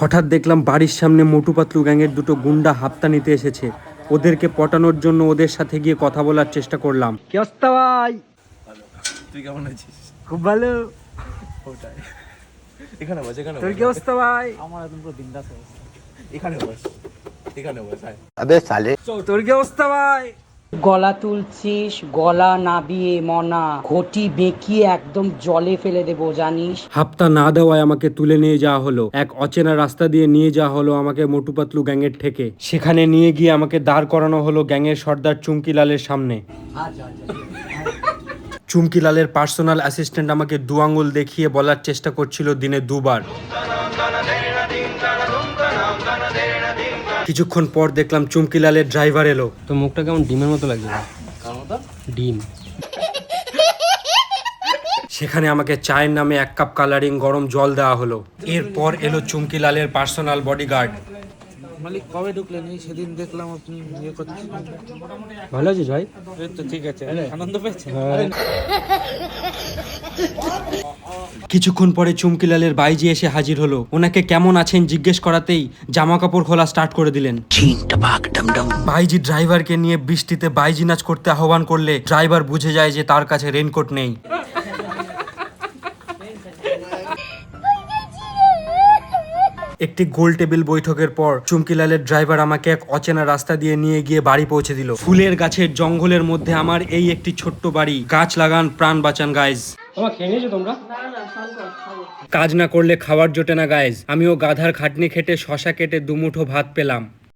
হঠাৎ দেখলাম বাড়ির সামনে মোটু পাতলু গ্যাংয়ের দুটো গুন্ডা হাপ্তা নিতে এসেছে। ওদেরকে পটানোর জন্য ওদের সাথে গিয়ে কথা বলার চেষ্টা করলাম। কি ভাই? তুই কেমন আছিস? খুব ভালো। ওটাই। এখানে এখানে কি ভাই? আমার একদম পুরো বিন্দাস এখানে বস এখানে বস সালে। তোর কি অবস্থা ভাই? গলা তুলছিস, গলা নাবিয়ে মনা। ঘটি বেঁকিয়ে একদম জলে ফেলে দেবো, জানিস? হাপ্তা না দেওয়ায় আমাকে তুলে নিয়ে যাওয়া হলো। এক অচেনা রাস্তা দিয়ে নিয়ে যাওয়া হলো আমাকে মোটু পাতলু গ্যাংয়ের থেকে সেখানে নিয়ে গিয়ে আমাকে দাঁড় করানো হলো গ্যাংয়ের সর্দার চুমকিলালের সামনে। চুমকিলালের পার্সোনাল অ্যাসিস্ট্যান্ট আমাকে দু আঙুল দেখিয়ে বলার চেষ্টা করছিল দিনে দুবার। কিছুক্ষণ পর দেখলাম চুমকিলালের ড্রাইভার এলো। তো মুখটা কেমন ডিমের মতো লাগছে? ডিম। সেখানে আমাকে চায়ের নামে এক কাপ কালারিং গরম জল দেওয়া হলো। এরপর এলো চুমকিলালের পার্সোনাল বডিগার্ড। মালিক কবে ঢুকলেন? এই সেদিন দেখলাম আপনি ইয়ে করছেন। ভালো আছিস ভাই? তো ঠিক আছে। আনন্দ পেয়েছেন? কিছুক্ষণ পরে চুমকিলালের বাইজি এসে হাজির হলো। ওনাকে কেমন আছেন জিজ্ঞেস করাতেই জামা কাপড় খোলা স্টার্ট করে দিলেন। বাইজি ড্রাইভারকে নিয়ে বৃষ্টিতে বাইজি নাচ করতে আহ্বান করলে ড্রাইভার বুঝে যায় যে তার কাছে রেনকোট নেই। একটি গোল টেবিল বৈঠকের পর চুমকিলালের ড্রাইভার আমাকে এক অচেনা রাস্তা দিয়ে নিয়ে গিয়ে বাড়ি পৌঁছে দিল। ফুলের গাছের জঙ্গলের মধ্যে আমার এই একটি ছোট্ট বাড়ি। গাছ লাগান প্রাণ বাঁচান গাইজ তোমার খেয়ে নিয়েছো তোমরা? কাজ না করলে খাওয়ার জোটে না গাইজ আমিও গাধার খাটনি খেটে শশা কেটে দুমুঠো ভাত পেলাম।